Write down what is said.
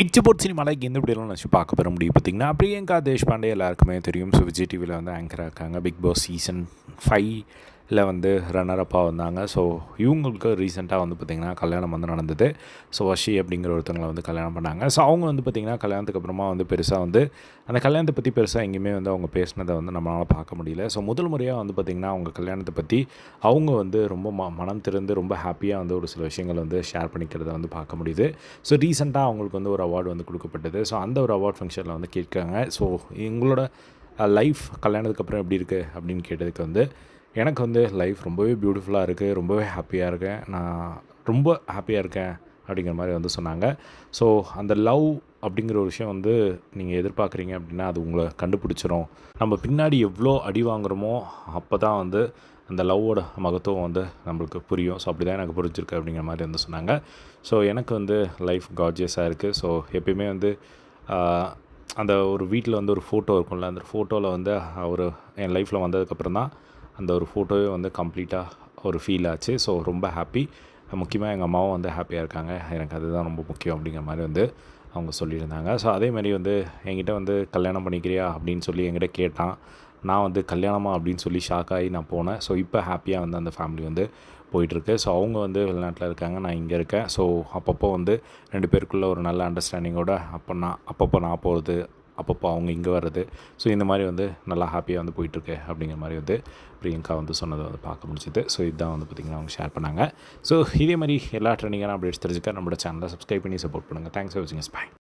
இச்சபோட் சினிமாவில் எந்த இப்படிலாம் நினச்சி பார்க்க பெற முடியும் பார்த்திங்கன்னா பிரியங்கா தேஷ்பாண்டே எல்லாருக்குமே தெரியும். ஸோ விஜய் டிவியில் வந்து ஆங்கராக இருக்காங்க. பிக் பாஸ் சீசன் இல்லை வந்து ரன்னர் அப்பாக வந்தாங்க. ஸோ இவங்களுக்கு ரீசெண்டாக வந்து பார்த்திங்கன்னா கல்யாணம் வந்து நடந்தது. ஸோ வஷி அப்படிங்கிற ஒருத்தவங்களை வந்து கல்யாணம் பண்ணாங்க. ஸோ அவங்க வந்து பார்த்திங்கன்னா கல்யாணத்துக்கு அப்புறமா வந்து பெருசாக வந்து அந்த கல்யாணத்தை பற்றி பெருசாக எங்கேயுமே வந்து அவங்க பேசினதை வந்து நம்மளால் பார்க்க முடியல. ஸோ முதல் முறையாக வந்து பார்த்திங்கன்னா அவங்க கல்யாணத்தை பற்றி அவங்க வந்து ரொம்ப ம மனம் திறந்து ரொம்ப ஹாப்பியாக வந்து ஒரு சில விஷயங்கள் வந்து ஷேர் பண்ணிக்கிறத வந்து பார்க்க முடியுது. ஸோ ரீசெண்டாக அவங்களுக்கு வந்து ஒரு அவார்டு வந்து கொடுக்கப்பட்டது. ஸோ அந்த ஒரு அவார்ட் ஃபங்க்ஷனில் வந்து கேட்குறாங்க. ஸோ எங்களோட லைஃப் கல்யாணத்துக்கு அப்புறம் எப்படி இருக்குது அப்படின்னு கேட்டதுக்கு வந்து எனக்கு வந்து லைஃப் ரொம்பவே பியூட்டிஃபுல்லாக இருக்குது ரொம்பவே ஹாப்பியாக இருக்கேன். நான் ரொம்ப ஹாப்பியாக இருக்கேன் அப்படிங்கிற மாதிரி வந்து சொன்னாங்க. ஸோ அந்த லவ் அப்படிங்கிற ஒரு விஷயம் வந்து நீங்கள் எதிர்பார்க்குறீங்க அப்படின்னா அது உங்களை கண்டுபிடிச்சிரும். நம்ம பின்னாடி எவ்வளோ அடி வாங்குறோமோ அப்போ தான் வந்து அந்த லவ்வோட மகத்துவம் வந்து நம்மளுக்கு புரியும். ஸோ அப்படி தான் எனக்கு புரிஞ்சிருக்கு அப்படிங்கிற மாதிரி வந்து சொன்னாங்க. ஸோ எனக்கு வந்து லைஃப் கார்ஜியஸாக இருக்குது ஸோ எப்பயுமே வந்து அந்த ஒரு வீட்டில் வந்து ஒரு ஃபோட்டோ இருக்கும்ல அந்த ஃபோட்டோவில் வந்து அவர் என் லைஃப்பில் வந்ததுக்கப்புறம் தான் அந்த ஒரு ஃபோட்டோவே வந்து கம்ப்ளீட்டாக ஒரு ஃபீல் ஆச்சு. ஸோ ரொம்ப ஹாப்பி முக்கியமாக எங்கள் அம்மாவும் வந்து ஹாப்பியாக இருக்காங்க. எனக்கு அதுதான் ரொம்ப முக்கியம் அப்படிங்கிற மாதிரி வந்து அவங்க சொல்லியிருந்தாங்க. ஸோ அதே மாதிரி வந்து என்கிட்ட வந்து கல்யாணம் பண்ணிக்கிறியா அப்படின்னு சொல்லி என்கிட்ட கேட்டான். நான் வந்து கல்யாணமா அப்படின்னு சொல்லி ஷாக் ஆகி நான் போனேன். ஸோ இப்போ ஹாப்பியாக வந்து அந்த ஃபேமிலி வந்து போயிட்டுருக்கு. ஸோ அவங்க வந்து வெளிநாட்டில் இருக்காங்க. நான் இங்கே இருக்கேன். ஸோ அப்பப்போ வந்து ரெண்டு பேருக்குள்ளே ஒரு நல்ல அண்டர்ஸ்டாண்டிங்கோட அப்போ நான் அப்பப்போ நான் போகிறது அப்பப்போ அவங்க இங்கே வர்றது. ஸோ இந்த மாதிரி வந்து நல்லா ஹாப்பியாக வந்து போயிட்டுருக்கு அப்படிங்கிற மாதிரி வந்து பிரியங்கா வந்து சொன்னதை வந்து பார்க்க முடிஞ்சுது. ஸோ இதுதான் வந்து பார்த்திங்கன்னா அவங்க ஷேர் பண்ணாங்க. ஸோ இதே மாதிரி எல்லா ட்ரெண்டிங்கான அப்டேட்ஸ் தெரிஞ்சுக்க நம்மளோட சேனலை சப்ஸ்கிரைப் பண்ணி சப்போர்ட் பண்ணுங்கள் தேங்க்ஸ் ஃபார் வாட்சிங் பாய்